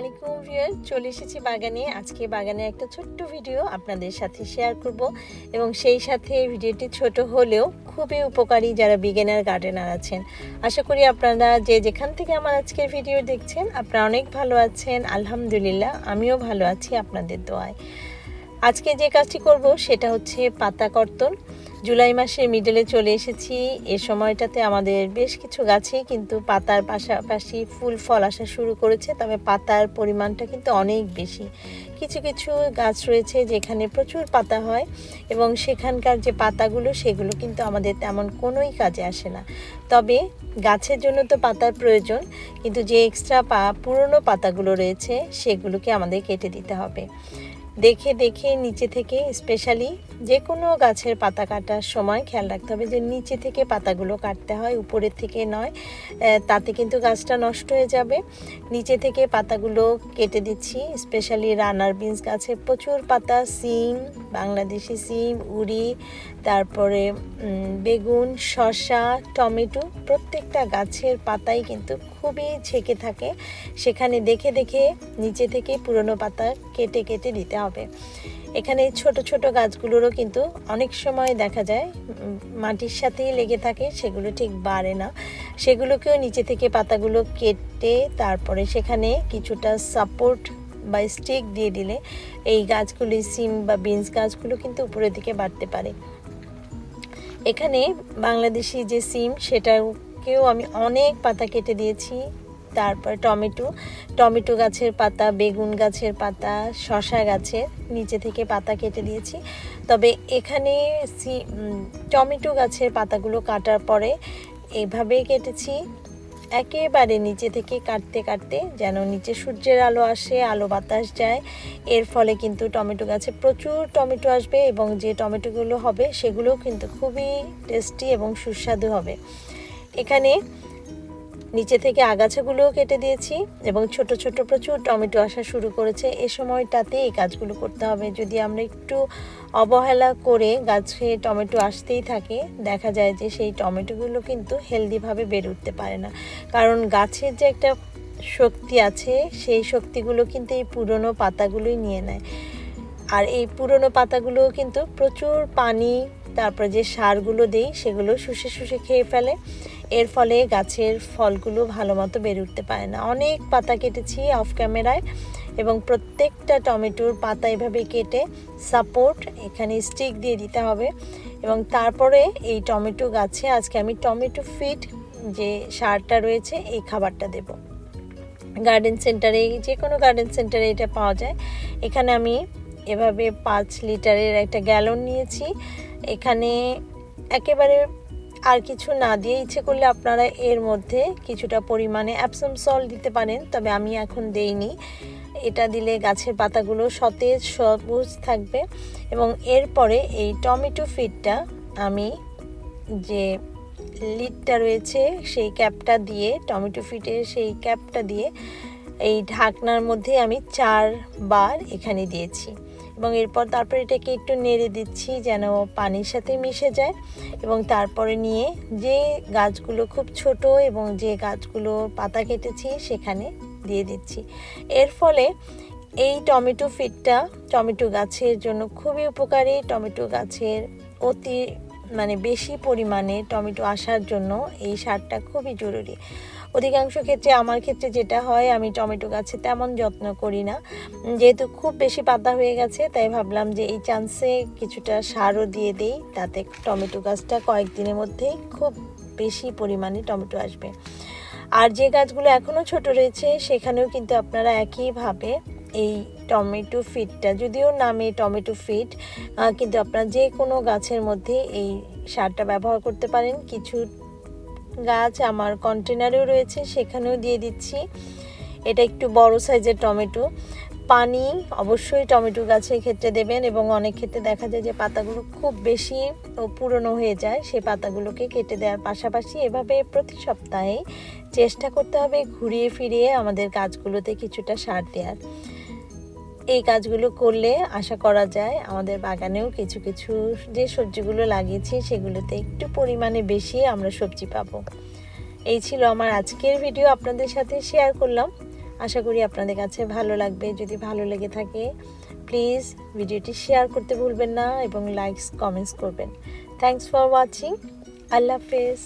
আলাইকুম ভিউয়ার চলে এসেছি বাগানে। আজকে বাগানে একটা ছোট্ট ভিডিও আপনাদের সাথে শেয়ার করব এবং সেই সাথে ভিডিওটি ছোট হলেও খুবই উপকারী যারা বিগেনার গার্ডেনার আছেন। আশা করি আপনারা যে যেখান থেকে আমার আজকের ভিডিও দেখছেন, আপনারা অনেক ভালো আছেন। আলহামদুলিল্লাহ, আমিও ভালো আছি আপনাদের দোয়ায়। আজকে যে কাজটি করব, সেটা হচ্ছে পাতা কর্তন। জুলাই মাসের মিডলে চলে এসেছি। এ সময়টাতে আমাদের বেশ কিছু গাছে কিন্তু পাতার পাশাপাশি ফুল, ফল আসা শুরু করেছে, তবে পাতার পরিমাণটা কিন্তু অনেক বেশি। কিছু কিছু গাছ রয়েছে যেখানে প্রচুর পাতা হয় এবং সেখানকার যে পাতাগুলো, সেগুলো কিন্তু আমাদের তেমন কোনোই কাজে আসে না। তবে গাছের জন্য তো পাতার প্রয়োজন, কিন্তু যে এক্সট্রা পা, পুরনো পাতাগুলো রয়েছে, সেগুলোকে আমাদের কেটে দিতে হবে। দেখে দেখে নিচে থেকে স্পেশালি যে কোনো গাছের পাতা কাটার সময় খেয়াল রাখতে হবে যে নিচে থেকে পাতাগুলো কাটতে হয়, উপরের থেকে নয়। তাতে কিন্তু গাছটা নষ্ট হয়ে যাবে। নিচে থেকে পাতাগুলো কেটে দিচ্ছি, স্পেশালি রানার বিনস গাছে প্রচুর পাতা, সিম, বাংলাদেশি সিম, উড়ি, তারপরে বেগুন, শসা, টমেটো, প্রত্যেকটা গাছের পাতাই কিন্তু খুবই ছেকে থাকে। সেখানে দেখে দেখে নিচে থেকে পুরনো পাতা কেটে কেটে দিতে হবে। এখানে ছোট ছোট গাছগুলোরও কিন্তু অনেক সময় দেখা যায় মাটির সাথেই লেগে থাকে, সেগুলো ঠিক বাড়ে না। সেগুলোকেও নিচে থেকে পাতাগুলো কেটে তারপরে সেখানে কিছুটা সাপোর্ট বা স্টিক দিয়ে দিলে এই গাছগুলি সিম বা বিনস গাছগুলো কিন্তু উপরের দিকে বাড়তে পারে। এখানে বাংলাদেশি যে সিম, সেটাকেও আমি অনেক পাতা কেটে দিয়েছি। তারপর টমেটো টমেটো গাছের পাতা, বেগুন গাছের পাতা শশা গাছের নিচে থেকে পাতা কেটে দিয়েছি। তবে এখানে সি টমেটো গাছের পাতাগুলো কাটার পরে এভাবে কেটেছি। একেবারে নিচে থেকে কাটতে কাটতে যেন নিচে সূর্যের আলো আসে, আলো বাতাস যায়। এর ফলে কিন্তু টমেটো গাছে প্রচুর টমেটো আসবে এবং যে টমেটোগুলো হবে সেগুলোও কিন্তু খুবই টেস্টি এবং সুস্বাদু হবে। এখানে নিচে থেকে আগাছাগুলোও কেটে দিয়েছি এবং ছোট ছোট প্রচুর টমেটো আসা শুরু করেছে। এ সময়টাতে এই কাজগুলো করতে হবে। যদি আমরা একটু অবহেলা করে গাছে টমেটো আসতেই থাকে, দেখা যায় যে সেই টমেটোগুলো কিন্তু হেলদিভাবে বেড়ে উঠতে পারে না। কারণ গাছের যে একটা শক্তি আছে, সেই শক্তিগুলো কিন্তু এই পুরনো পাতাগুলোই নিয়ে নেয়। আর এই পুরনো পাতাগুলো কিন্তু প্রচুর পানি, তারপরে যে সারগুলো দেই, সেগুলো শুষে শুষে খেয়ে ফেলে। এর ফলে গাছের ফলগুলো ভালো মতো বেড়ে উঠতে পারে না। অনেক পাতা কেটেছি অফ ক্যামেরায় এবং প্রত্যেকটা টমেটোর পাতা এভাবে কেটে সাপোর্ট এখানে স্টিক দিয়ে দিতে হবে এবং তারপরে এই টমেটো গাছে আজকে আমি টমেটো ফিট যে সারটা রয়েছে এই খাবারটা দেবো। গার্ডেন সেন্টারে যে কোনো গার্ডেন সেন্টারে এটা পাওয়া যায়। এখানে আমি এভাবে পাঁচ লিটারের একটা গ্যালন নিয়েছি। এখানে একেবারে আর কিছু না দিয়ে ইচ্ছে করলে আপনারা এর মধ্যে কিছুটা পরিমাণে অ্যাপসম সল দিতে পারেন, তবে আমি এখন দেইনি। এটা দিলে গাছের পাতাগুলো সতেজ, সবুজ থাকবে এবং এরপরে এই টমেটো ফিডটা আমি যে লিডটা রয়েছে, সেই ক্যাপটা দিয়ে, টমেটো ফিটের সেই ক্যাপটা দিয়ে এই ঢাকনার মধ্যে আমি চারবার এখানে দিয়েছি। এবং এরপর তারপর এটাকে একটু নেড়ে দিচ্ছি যেন পানির সাথে মিশে যায় এবং তারপরে নিয়ে যে গাছগুলো খুব ছোট এবং যে গাছগুলো পাতা কেটেছি সেখানে দিয়ে দিচ্ছি। এর ফলে এই টমেটো ফিটটা টমেটো গাছের জন্য খুবই উপকারী। টমেটো গাছের অতি মানে বেশি পরিমাণে টমেটো আসার জন্য এই সারটা খুবই জরুরি। অধিকাংশ ক্ষেত্রে আমার ক্ষেত্রে যেটা হয়, আমি টমেটো গাছে তেমন যত্ন করি না। যেহেতু খুব বেশি পাতা হয়ে গেছে, তাই ভাবলাম যে এই চান্সে কিছুটা সারও দিয়ে দেই, তাতে টমেটো গাছটা কয়েকদিনের মধ্যেই খুব বেশি পরিমাণে টমেটো আসবে। আর যে গাছগুলো এখনও ছোট রয়েছে, সেখানেও কিন্তু আপনারা একইভাবে এই টমেটো ফিডটা যদিও নামে টমেটো ফিড কিন্তু আপনারা যে কোনো গাছের মধ্যে এই সারটা ব্যবহার করতে পারেন। কিছু গাছ আমার কন্টেনারেও রয়েছে, সেখানেও দিয়ে দিচ্ছি। এটা একটু বড় সাইজের টমেটো। পানি অবশ্যই টমেটো গাছের ক্ষেত্রে দেবেন এবং অনেক ক্ষেত্রে দেখা যায় যে পাতাগুলো খুব বেশি পুরনো হয়ে যায় সেই পাতাগুলোকে কেটে দেওয়ার পাশাপাশি এভাবে প্রতি সপ্তাহে চেষ্টা করতে হবে ঘুরিয়ে ফিরিয়ে আমাদের গাছগুলোতে কিছুটা সার দেওয়ার। এই কাজগুলো করলে আশা করা যায় আমাদের বাগানেও কিছু কিছু যে সবজিগুলো লাগিয়েছি সেগুলোতে একটু পরিমাণে বেশি আমরা সবজি পাবো। এই ছিল আমার আজকের ভিডিও আপনাদের সাথে শেয়ার করলাম। আশা করি আপনাদের কাছে ভালো লাগবে। যদি ভালো লেগে থাকে, প্লিজ ভিডিওটি শেয়ার করতে ভুলবেন না এবং লাইকস কমেন্টস করবেন। থ্যাংকস ফর ওয়াচিং আল্লাহ হাফেজ।